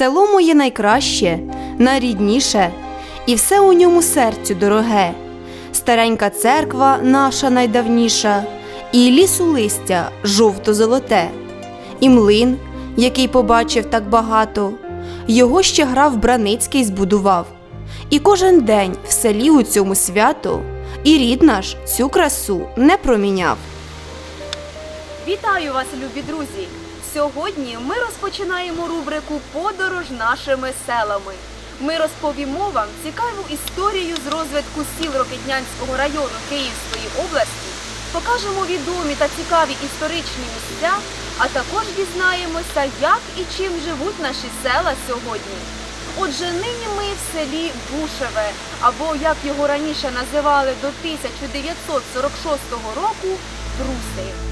Село моє найкраще, найрідніше, і все у ньому серцю дороге. Старенька церква наша найдавніша, і лісу листя жовто-золоте, і млин, який побачив так багато, його ще грав Браницький збудував. І кожен день в селі у цьому свято, і рід наш цю красу не проміняв. Вітаю вас, любі друзі! Сьогодні ми розпочинаємо рубрику Подорож нашими селами. Ми розповімо вам цікаву історію з розвитку сіл Рокетнянського району Київської області, покажемо відомі та цікаві історичні місця, а також дізнаємося, як і чим живуть наші села сьогодні. Отже, нині ми в селі Бушеве, або як його раніше називали до 1946 року, Бруси.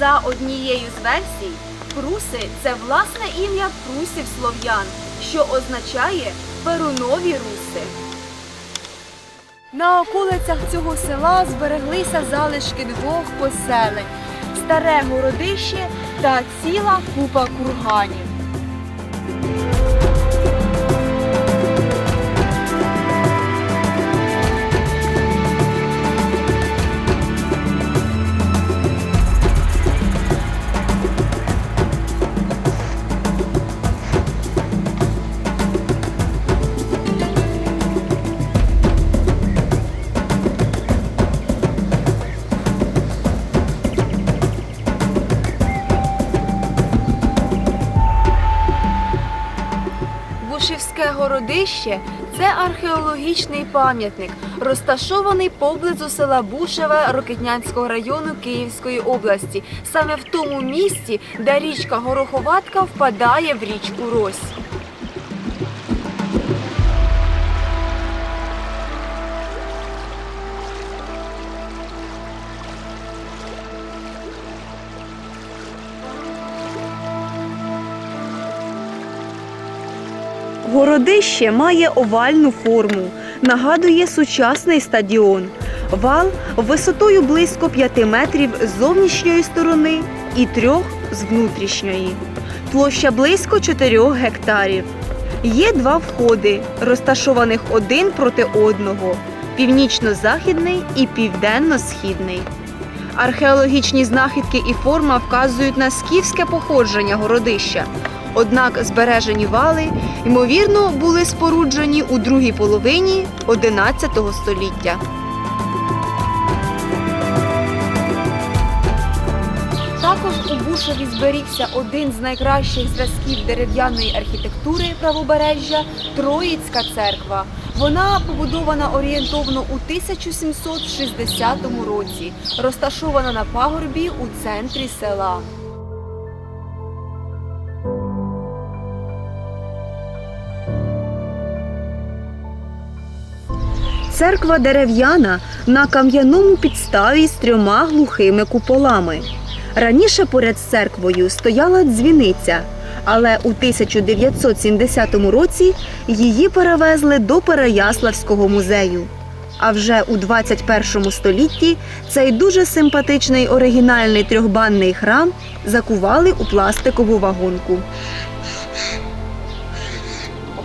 За однією з версій, пруси це власне ім'я прусів слов'ян, що означає перунові руси. На околицях цього села збереглися залишки двох поселень старе городище та ціла купа курганів. Городище це археологічний пам'ятник, розташований поблизу села Бушеве Рокетнянського району Київської області, саме в тому місці, де річка Гороховатка впадає в річку Рось. Городище має овальну форму, нагадує сучасний стадіон. Вал висотою близько 5 метрів з зовнішньої сторони і 3 з внутрішньої. Площа близько 4 гектарів. Є два входи, розташованих один проти одного північно-західний і південно-східний. Археологічні знахідки і форма вказують на скіфське походження городища. Однак збережені вали, ймовірно, були споруджені у другій половині XI століття. Також у Бушеві зберігся один з найкращих зразків дерев'яної архітектури правобережжя Троїцька церква. Вона побудована орієнтовно у 1760 році, розташована на пагорбі у центрі села. Церква дерев'яна на кам'яному підставі з трьома глухими куполами. Раніше поряд з церквою стояла дзвіниця, але у 1970 році її перевезли до Переяславського музею. А вже у 21 столітті цей дуже симпатичний оригінальний трьохбанний храм закували у пластикову вагонку.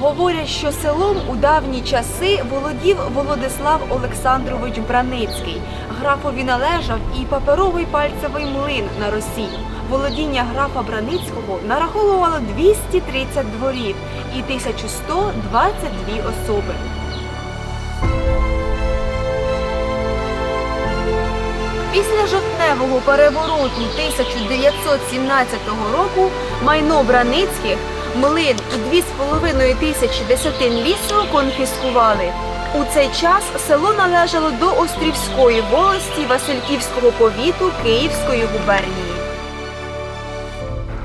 Говорять, що селом у давні часи володів Володислав Олександрович Браницький. Графові належав і паперовий пальцевий млин на Росі. Володіння графа Браницького нараховувало 230 дворів і 1122 особи. Після жовтневого перевороту 1917 року майно Браницьких, млин і 2,5 тисячі десятин лісу конфіскували. У цей час село належало до Острівської волості Васильківського повіту Київської губернії.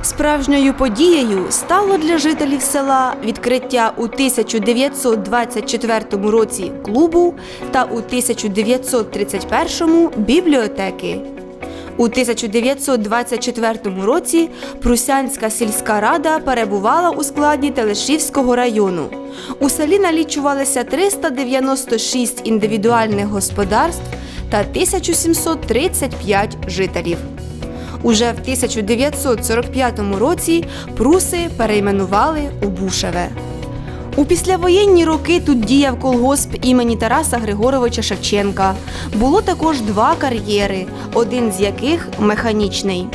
Справжньою подією стало для жителів села відкриття у 1924 році клубу та у 1931 бібліотеки. У 1924 році Прусянська сільська рада перебувала у складі Телешівського району. У селі налічувалося 396 індивідуальних господарств та 1735 жителів. Уже в 1945 році пруси перейменували у Бушеве. У післявоєнні роки тут діяв колгосп імені Тараса Григоровича Шевченка. Було також два кар'єри, один з яких механічний.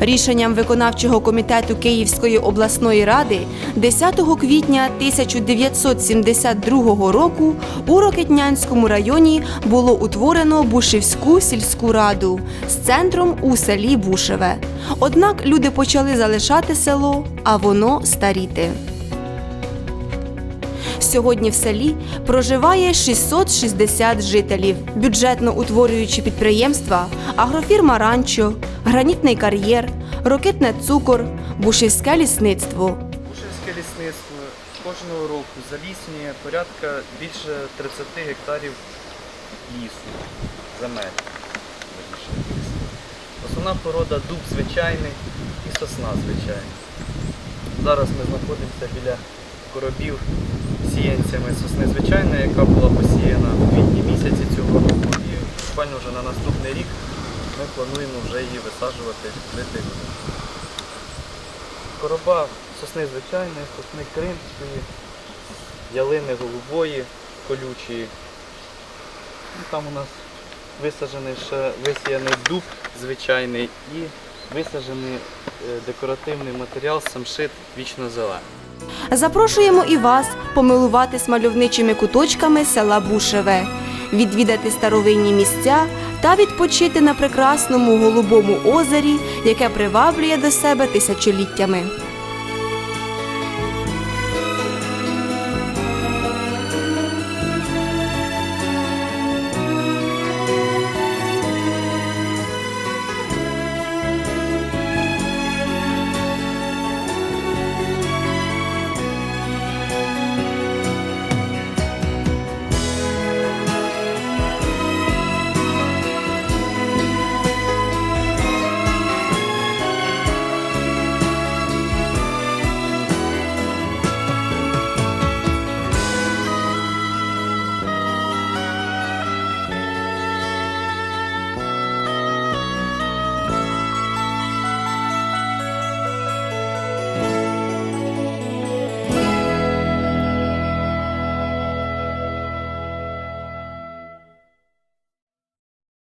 Рішенням виконавчого комітету Київської обласної ради 10 квітня 1972 року у Рокетнянському районі було утворено Бушівську сільську раду з центром у селі Бушеве. Однак люди почали залишати село, а воно старіти. Сьогодні в селі проживає 660 жителів, бюджетно утворюючи підприємства, агрофірма Ранчо, гранітний кар'єр, рокетне цукор, бушівське лісництво. Бушевське лісництво кожного року заліснює порядка більше 30 гектарів лісу, земель. Основна порода дуб звичайний і сосна звичайна. Зараз ми знаходимося біля коробів сіянцями сосни звичайної, яка була посіяна у квітні місяці цього року. І буквально вже на наступний рік ми плануємо вже її висаджувати люди. Короба сосни звичайної, сосни кримської, ялини голубої, колючої. Ну, там у нас висаджений ще висіяний дуб звичайний і висаджений е, декоративний матеріал самшит вічно-зелений. Запрошуємо і вас помилуватись мальовничими куточками села Бушеве, відвідати старовинні місця та відпочити на прекрасному голубому озері, яке приваблює до себе тисячоліттями.